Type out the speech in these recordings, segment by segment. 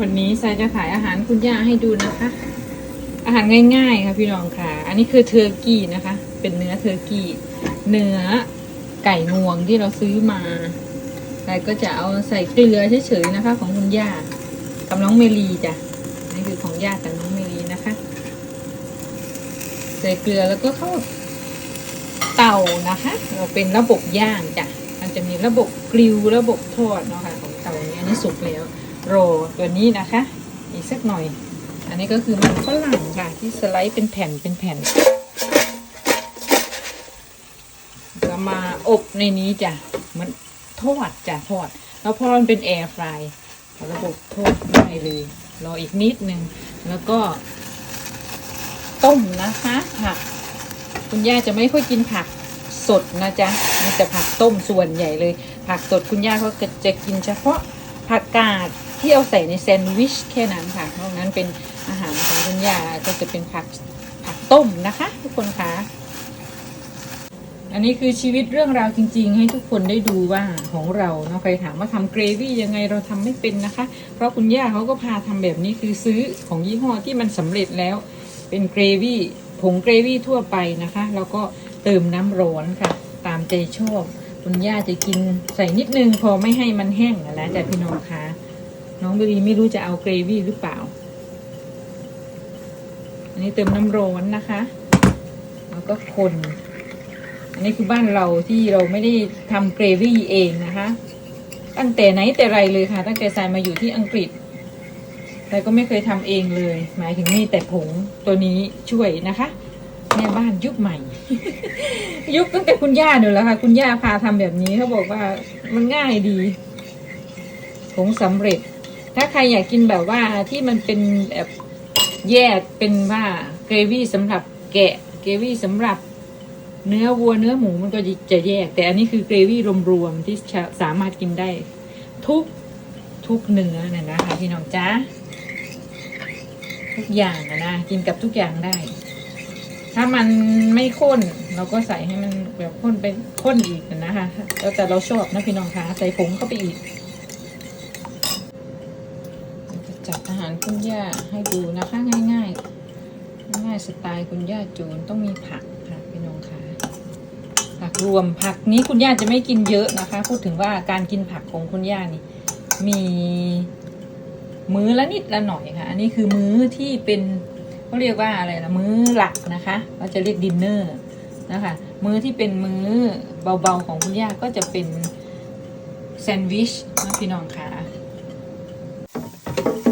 วันนี้ทรายจะขายอาหารคุณย่าให้ดูนะคะ อาหารง่ายๆค่ะพี่น้องค่ะ อันนี้คือเทอร์กี้นะคะ เป็นเนื้อเทอร์กี้ เนื้อไก่งวงที่เราซื้อมาทรายก็จะเอาใส่เกลือเฉยๆนะคะ ของคุณย่ากับน้องเมลีจ้ะนี่คือของย่ากับน้องเมลีนะคะ ใส่เกลือแล้วก็เข้าเตานะคะ เราเป็นระบบย่างจ้ะมันจะมีระบบกริลระบบทอดเนาะค่ะของเตาเนี้ยนี่สุกแล้ว โรตัวนี้นะคะ อีกสักหน่อย อันนี้ก็คือมันฝรั่งค่ะที่สไลด์เป็นแผ่นเป็นแผ่นก็มาอบในนี้จ้ะมันทอดจ้ะทอด แล้วพอมันเป็นแอร์ฟรายระบบทอดได้เลยรออีกนิดนึง แล้วก็ต้มนะคะผักคุณย่าจะไม่ค่อยกินผักสดนะจ๊ะมีแต่ผักต้มส่วนใหญ่เลย ผักสดคุณย่าเขาก็จะกินเฉพาะผักกาด ที่เอาใส่ในแซนด์วิชแค่นั้นค่ะนอกนั้นเป็นอาหารของคุณย่าก็จะเป็นผักผักต้มนะคะ ทุกคนคะอันนี้คือชีวิตเรื่องราวจริง ๆ ให้ทุกคนได้ดูว่าของเราเนาะใครถามว่าทำเกรวี่ยังไงเราทำไม่เป็นนะคะ เพราะคุณย่าเขาก็พาทำแบบนี้คือซื้อของยี่ห้อที่มันสำเร็จแล้ว เป็นเกรวี่ผงเกรวี่ทั่วไปนะคะ แล้วก็เติมน้ำร้อนค่ะ ตามใจชอบคุณย่าจะกินใส่นิดนึงพอไม่ให้มันแห้งนะจ๊ะพี่น้องคะ น้องบรีไม่รู้จะเอาเกรวี่หรือเปล่า อันนี้เติมน้ำร้อนนะคะ แล้วก็คน อันนี้คือบ้านเราที่เราไม่ได้ทำเกรวี่เองนะคะ ตั้งแต่ไหนแต่ไรเลยค่ะ ตั้งแต่สายมาอยู่ที่อังกฤษแต่ก็ไม่เคยทำเองเลย หมายถึงมีแต่ผงตัวนี้ช่วยนะคะแม่บ้านยุคใหม่ ยุคตั้งแต่คุณย่าหนูแล้วค่ะ คุณย่าพาทำแบบนี้เขาบอกว่ามันง่ายดีผงสำเร็จ ถ้าใครอยากกินแบบว่าที่มันเป็นแบบแยกเป็นว่าเกรวี่สำหรับแกะเกรวี่สำหรับเนื้อวัวเนื้อหมูมันก็จะแยก แต่อันนี้คือเกรวี่รวมๆที่สามารถกินได้ ทุกทุกเนื้อนะนะคะพี่น้องจ้าทุกอย่างอะนะกินกับทุกอย่างได้ ถ้ามันไม่ข้นเราก็ใส่ให้มันแบบข้นไปข้นอีกนะคะแล้วแต่เราชอบนะพี่น้องคะใส่ผงเข้าไปอีกจะาหารคุณย่าให้ดูนะคะง่ายๆ ง่ายสไตล์คุณย่าจูนต้องมีผักค่ะพี่น้องคะผักรวมผักนี้คุณย่าจะไม่กินเยอะนะคะ พูดถึงว่าการกินผักของคุณย่านี่ มีมื้อละนิดละหน่อยค่ะ อันนี้คือมื้อที่เป็นเขาเรียกว่าอะไรนะมื้อหลักนะคะเราจะเรียกดินเนอร์นะคะมื้อที่เป็นมื้อเบาๆของคุณย่าก็จะเป็นแซนด์วิชนะพี่น้องค่ะสุก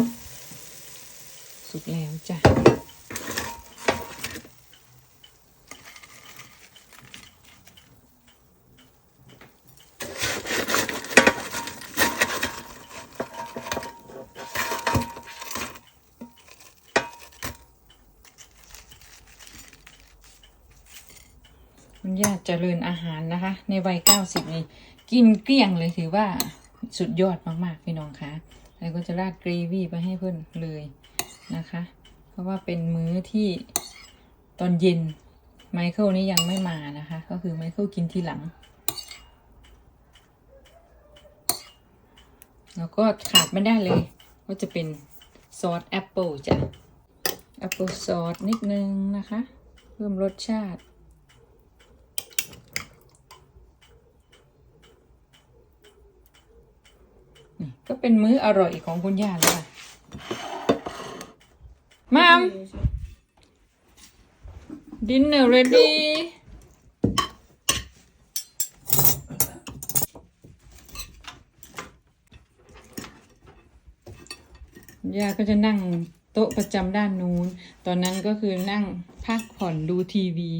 แล้วจ้ะคุณย่าเจริญอาหารนะคะ ในวัยเก้าสิบนี่กินเกลี้ยงเลยถือว่าสุดยอดมาก ๆ พี่น้องคะแล้วก็จะราดกรีวี่ไปให้เพื่อนเลย นะคะ เพราะว่าเป็นมื้อที่ตอนเย็นไมเคิลนี่ยังไม่มานะคะ ก็คือไมเคิลกินทีหลัง แล้วก็ขาดไม่ได้เลยก็จะเป็นซอสแอปเปิลจ้ะแอปเปิลซอสนิดนึงนะคะ เพิ่มรสชาติก็เป็นมื้ออร่อยของคุณย่าแล้วค่ะ มาม dinner ready ย่าก็จะนั่งโต๊ะประจำด้านนู้น ตอนนั้นก็คือนั่งพักผ่อนดูทีวี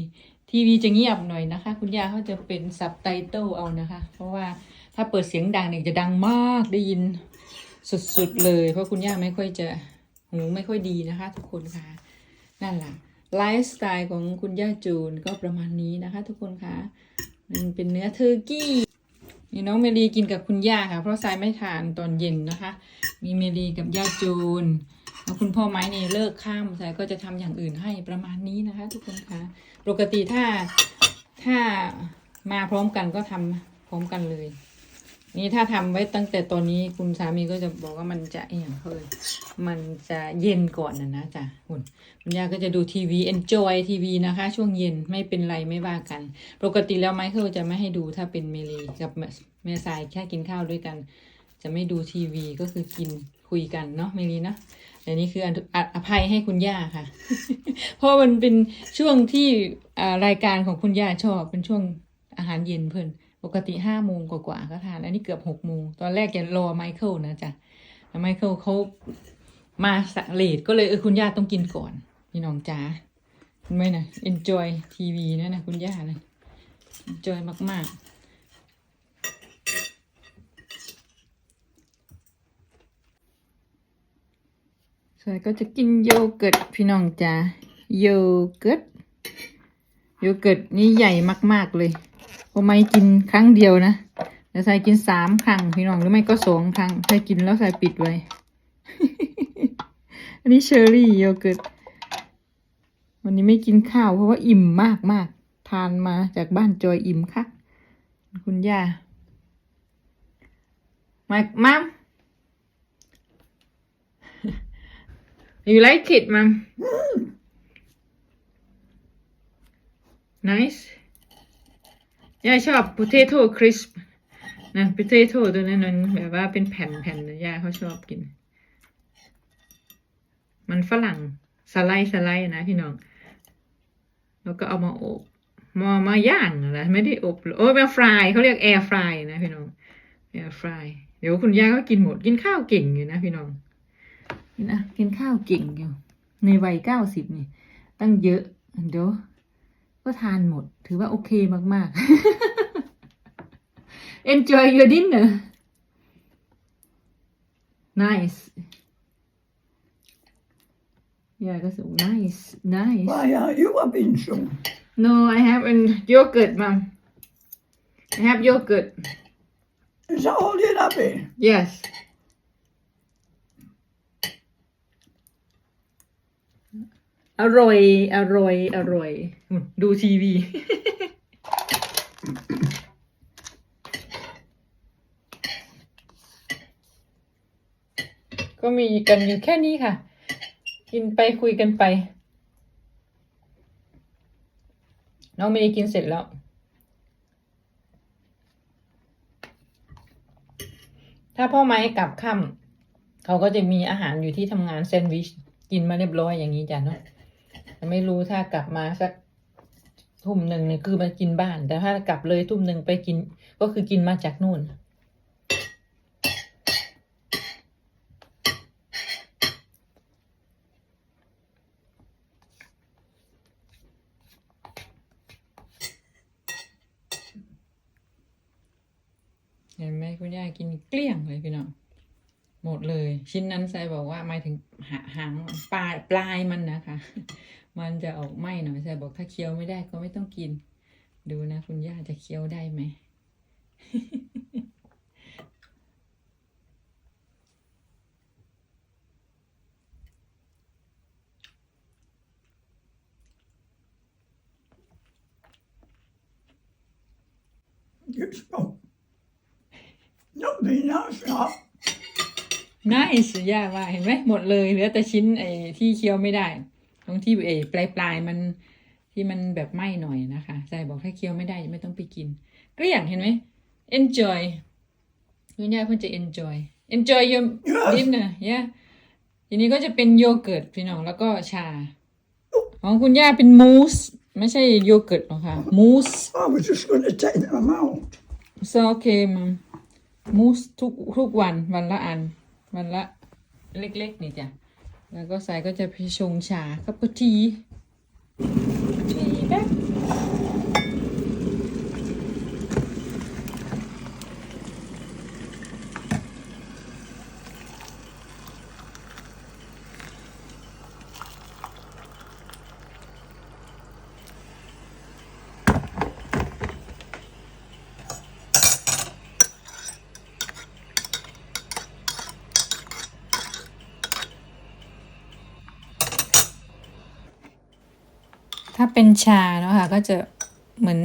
ทีวีจะเงียบหน่อยนะคะ คุณย่าเขาจะเป็นซับไตเติลเอานะคะ เพราะว่าถ้าเปิดเสียงดังเนี่ยจะดังมากได้ยินสุดๆเลย เพราะคุณย่าไม่ค่อยจะ หูไม่ค่อยดีนะคะ ทุกคนค่ะ นั่นแหละไลฟ์สไตล์ของคุณย่าจูนก็ประมาณนี้นะคะ ทุกคนค่ะมันเป็นเนื้อเทอร์กี้นี่น้องเมลีกินกับคุณย่าค่ะ เพราะทรายไม่ทานตอนเย็นนะคะ มีเมลีกับย่าจูนแล้วคุณพ่อไม้นี่เลิกข้ามทรายก็จะทำอย่างอื่นให้ประมาณนี้นะคะ ทุกคนคะปกติถ้าถ้ามาพร้อมกันก็ทำพร้อมกันเลย นี่ถ้าทำไว้ตั้งแต่ตอนนี้คุณสามีก็จะบอกว่ามันจะเอหย่างเคยมันจะเย็นก่อนนะนะจ๊ะคุณคุณย่าก็จะดูทีวี enjoy ทีวีนะคะ ช่วงเย็นไม่เป็นไรไม่ว่ากัน ปกติแล้วไมเคิลจะไม่ให้ดูถ้าเป็นเมลีกับแม่แม่สายแค่กินข้าวด้วยกัน จะไม่ดูทีวีก็คือกินคุยกันเนาะเมลีเนาะแต่นี่คืออออภัยให้คุณย่าค่ะ เพราะมันเป็นช่วงที่รายการของคุณย่าชอบเป็นช่วงอาหารเย็นเพิ่น ปกติห้าโมงกว่าๆก็ทาน อันนี้เกือบหกโมง ตอนแรกจะรอไมเคิลนะจ๊ะแต่ไมเคิลเขามาสะเลดก็เลยเออคุณย่าต้องกินก่อน พี่น้องจ๋าเห็นไหมนะ enjoy ทีวีนะนะคุณย่านะ enjoy มากๆสวนก็จะกินโยเกิร์ตพี่น้องจ๋าโยเกิร์ตโยเกิร์ตนี่ใหญ่มาก ๆ เลย เพราไม่กินครั้งเดียวนะแต่ใส่กินสามครั้งพี่น้องหรือไม่ก็สองครั้งใส่กินแล้วใส่ปิดไว้ อันนี้เชอร์รี่โยเกิร์ตวันนี้ไม่กินข้าวเพราะว่าอิ่มมากมากทานมาจากบ้านจอยอิ่มค่ะ คุณย่ามามัม you like it มัม nice ย่าชอบ potato crisp นะ potato ตัวนั้นมันแบบว่าเป็นแผ่นๆนย่าเขาชอบกิน มันฝรั่งสไลด์สไลด์นะพี่น้อง แล้วก็เอามาอบมามาย่างนะไม่ได้อบหรอกโอ้ยมาฟรายเขาเรียกแอร์ฟรายนะพี่น้องแอร์ฟรายเดี๋ยวคุณย่าก็กินหมดกินข้าวเก่งอยู่นะพี่น้องนะกินข้าวเก่งอยู่ในวัยเก้าสิบนี่ ตั้งเยอะเดี๋ยว ก็ทานหมด ถือว่าโอเคมากๆ enjoy your dinner nice yeah ก็สุ nice nice Why aren't you having some? No, I have an yogurt, mom. I have yogurt. Is that all you're having? Yes. อร่อย อร่อย อร่อย ดูทีวี ก็มีกันอยู่แค่นี้ค่ะ กินไปคุยกันไป น้องเมย์กินเสร็จแล้ว ถ้าพ่อไม้กลับค่ำเขาก็จะมีอาหารอยู่ที่ทำงานแซนด์วิช กินมาเรียบร้อยอย่างนี้จ้ะเนาะ ไม่รู้ถ้ากลับมาสักทุ่มหนึ่งเนี่ยคือมากินบ้าน แต่ถ้ากลับเลยทุ่มหนึ่งไปกิน ก็คือกินมาจากนู่น เห็นไหมคุณย่ากินเกลี้ยงเลยพี่น้องหมดเลย ชิ้นนั้นใส่บอกว่าหมายถึงหาหางปลายปลายมันนะคะ มันจะออกไหมหน่อยใส่บอกถ้าเคี้ยวไม่ได้ก็ไม่ต้องกิน ดูนะ คุณย่าจะเคี้ยวได้ไหม You smoke. Not being that sharp. น่าอิสย่าว่าเห็นไหมหมดเลยเหลือแต่ชิ้นไอ้ที่เคี้ยวไม่ได้ ตรงที่ไอ้ปลายปลายๆมันที่มันแบบไหม้หน่อยนะคะใส่บอกถ้าเคี้ยวไม่ได้ไม่ต้องไปกินเกลี้ยงเห็นไหม enjoy คุณย่าเพิ่งจะ enjoy enjoy your Yes. dinner yeah ทีนี้ก็จะเป็นโยเกิร์ตพี่น้องแล้วก็ชา ของคุณย่าเป็นมูสไม่ใช่โยเกิร์ตหรอกค่ะมูส I was just going to take them out. ซโอเคมัมมูสทุกทุกวันวันละอัน วันละเล็กๆนี่จ้ะ แล้วก็ใส่ก็จะไปชงชาคัปปทีแบบ ถ้า เป็นชาเนาะค่ะก็จะเหมือน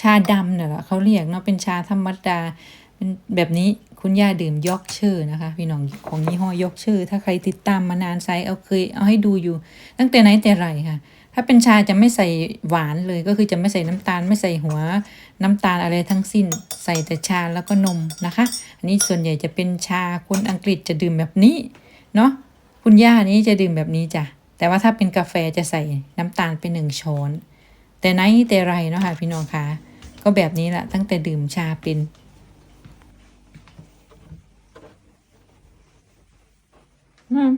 ชาดำเนี่ยแหละเขาเรียกเนาะเป็นชาธรรมดาเป็นแบบนี้คุณย่าดื่มยอกเชอร์นะคะ พี่น้องของยี่ห้อยอกเชอร์ถ้าใครติดตามมานานไซเอาเคยเอาให้ดูอยู่ ตั้งแต่ไหนแต่ไรค่ะ ถ้าเป็นชาจะไม่ใส่หวานเลยก็คือจะไม่ใส่น้ำตาล ไม่ใส่หัวน้ำตาลอะไรทั้งสิ้น ใส่แต่ชาแล้วก็นมนะคะ อันนี้ส่วนใหญ่จะเป็นชาคนอังกฤษจะดื่มแบบนี้เนาะคุณย่านี้จะดื่มแบบนี้จ้ะ แต่ว่าถ้าเป็นกาแฟจะใส่น้ำตาลไปหนึ่งช้อน แต่ไหนแต่ไรเนาะค่ะพี่น้องคะก็แบบนี้แหละตั้งแต่ดื่มชาเป็นอืม